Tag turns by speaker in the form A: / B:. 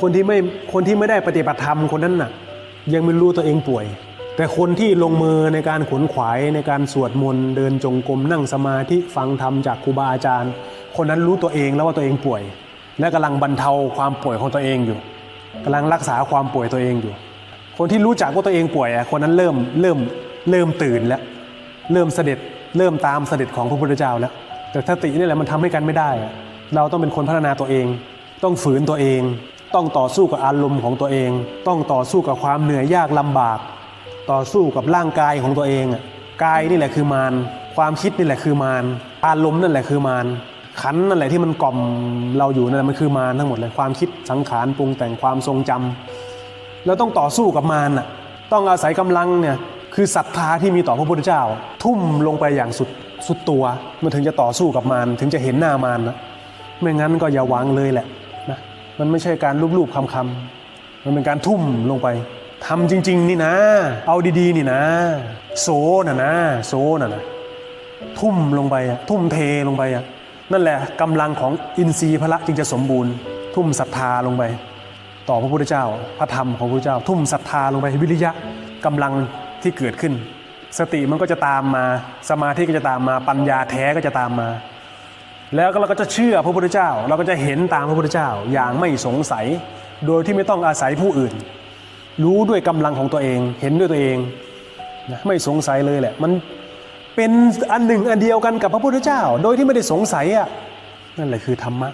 A: คนที่ไม่คนที่ไม่ได้ปฏิบัติธรรมคนนั้นน่ะ ยังไม่รู้ตัวเองป่วย แต่คนที่ลงมือในการขวนขวายในการสวดมนต์เดินจงกรมนั่งสมาธิฟังธรรมจากครูบาอาจารย์ คนนั้นรู้ตัวเองแล้วว่าตัวเองป่วย และกำลังบรรเทาความป่วยของตัวเองอยู่กำลังรักษาความป่วยตัวเองอยู่ คนที่รู้จักว่าตัวเองป่วยอะคนนั้นเริ่มเริ่มเริ่มตื่นแล้วเริ่มเสด็จเริ่มตามเสด็จของพระพุทธเจ้าแล้ว แต่สตินี่แหละมันทำให้กันไม่ได้ เราต้องเป็นคนพัฒนาตัวเอง ต้องฝืนตัวเอง ต้องต่อสู้กับอารมณ์ของตัวเอง ต้องต่อสู้กับความเหนื่อยยากลำบาก ต่อสู้กับร่างกายของตัวเองอะกายนี่แหละคือมารความคิดนี่แหละคือมารอารมณ์นั่นแหละคือมารขันนั่นแหละที่มันกล่อมเราอยู่นั่นแหละมันคือมารทั้งหมดเลยความคิดสังขารปรุงแต่งความทรงจำเราต้องต่อสู้กับมารน่ะต้องอาศัยกำลังเนี่ยคือศรัทธาที่มีต่อพระพุทธเจ้า ทุ่มลงไปอย่างสุดสุดตัว มันถึงจะต่อสู้กับมารถึงจะเห็นหน้ามารนะไม่งั้นก็อย่าหวังเลยแหละ มันไม่ใช่การลูบๆคำๆมันเป็นการทุ่มลงไปทำจริง ๆ นี่นะ เอาดีๆ นี่นะ โซน่ะนะ โซน่ะนะทุ่มลงไปทุ่มเทลงไปนั่นแหละกำลังของอินทรีย์พละจึงจะสมบูรณ์ ทุ่มศรัทธาลงไป ต่อพระพุทธเจ้า พระธรรมของพระพุทธเจ้า ทุ่มศรัทธาลงไปวิริยะกำลังที่เกิดขึ้น สติมันก็จะตามมาสมาธิก็จะตามมาปัญญาแท้ก็จะตามมา แล้วก็เราก็จะเชื่อพระพุทธเจ้า เราก็จะเห็นตามพระพุทธเจ้าอย่างไม่สงสัย โดยที่ไม่ต้องอาศัยผู้อื่น รู้ด้วยกำลังของตัวเอง เห็นด้วยตัวเองนะไม่สงสัยเลยแหละ มันเป็นอันหนึ่งอันเดียวกันกับพระพุทธเจ้า โดยที่ไม่ได้สงสัยอะนั่นแหละคือธรรมะ